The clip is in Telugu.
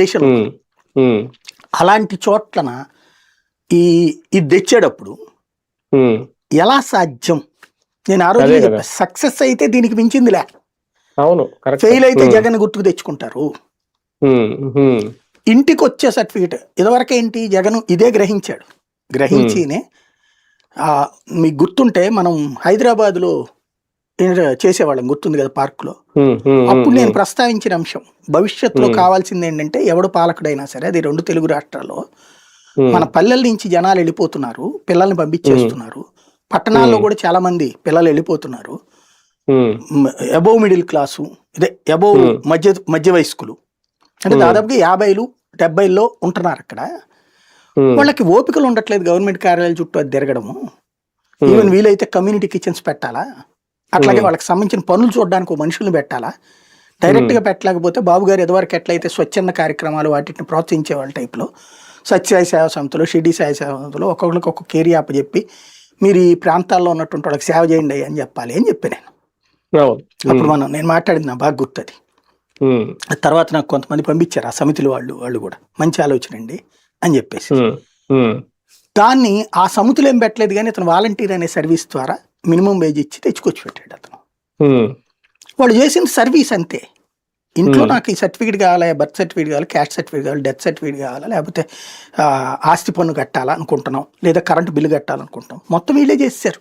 దేశంలో. అలాంటి చోట్లన ఈ ఇది తెచ్చేటప్పుడు. ఎలా సాధ్యం? నేను ఆ రోజు సక్సెస్ అయితే దీనికి మించిందిలే. అవును ఫెయిల్ అయితే జగన్ గుర్తుకు తెచ్చుకుంటారు. ఇంటికి వచ్చే సర్టిఫికేట్ ఇదివరకు ఏంటి? జగన్ ఇదే గ్రహించాడు. గ్రహించినే మీకు గుర్తుంటే మనం హైదరాబాద్లో చేసేవాళ్ళం గుర్తుంది కదా పార్కులో. అప్పుడు నేను ప్రస్తావించిన అంశం భవిష్యత్తులో. కావాల్సింది ఏంటంటే ఎవడు పాలకుడైనా సరే అది రెండు తెలుగు రాష్ట్రాల్లో మన పల్లెల నుంచి జనాలు వెళ్ళిపోతున్నారు పిల్లల్ని పంపించేస్తున్నారు. పట్టణాల్లో. కూడా చాలా మంది పిల్లలు వెళ్ళిపోతున్నారు. అబోవ్ మిడిల్ క్లాసు ఇదే అబోవ్. మధ్య మధ్య వయస్కులు. అంటే. దాదాపుగా యాభైలు డెబ్బైల్లో ఉంటున్నారు అక్కడ. వాళ్ళకి ఓపికలు ఉండట్లేదు గవర్నమెంట్ కార్యాలయాల చుట్టూ అది తిరగడము. ఈవెన్ వీలైతే కమ్యూనిటీ కిచెన్స్ పెట్టాలా? అట్లాగే. వాళ్ళకి సంబంధించిన పనులు చూడడానికి ఓ మనుషుల్ని పెట్టాలా? డైరెక్ట్గా పెట్టలేకపోతే బాబు గారు ఎదవరకు ఎట్లయితే స్వచ్ఛంద కార్యక్రమాలు వాటిని ప్రోత్సహించే వాళ్ళ టైప్లో సత్యసాయి సేవా సంస్థలు షిరిడి సాయి సేవా సంస్థలు ఒక్కొక్కరికి ఒక్కొక్క ఏరియా చెప్పి మీరు ఈ ప్రాంతాల్లో ఉన్నటువంటి వాళ్ళకి సేవ చేయండి అని చెప్పాలి అని చెప్పి నేను. అప్పుడు మనం నేను మాట్లాడింది నాకు బాగా గుర్తుంది. తర్వాత నాకు కొంతమంది పంపించారు ఆ సమితులు వాళ్ళు వాళ్ళు కూడా మంచి ఆలోచన అండి అని చెప్పేసి. దాన్ని ఆ సమితులు ఏం పెట్టలేదు కానీ అతను వాలంటీర్ అనే సర్వీస్ ద్వారా మినిమం వేజ్ ఇచ్చి తెచ్చుకొచ్చి పెట్టాడు అతను. వాళ్ళు చేసిన సర్వీస్ అంతే. ఇంట్లో. నాకు ఈ సర్టిఫికేట్ కావాలా బర్త్ సర్టిఫికేట్ కావాలి క్యాస్ట్ సర్టిఫికేట్ కావాలి డెత్ సర్టిఫికేట్ కావాలా లేకపోతే ఆస్తి పన్ను కట్టాలా అనుకుంటున్నాం లేదా కరెంటు బిల్లు కట్టాలనుకుంటున్నాం. మొత్తం వీళ్ళే చేశారు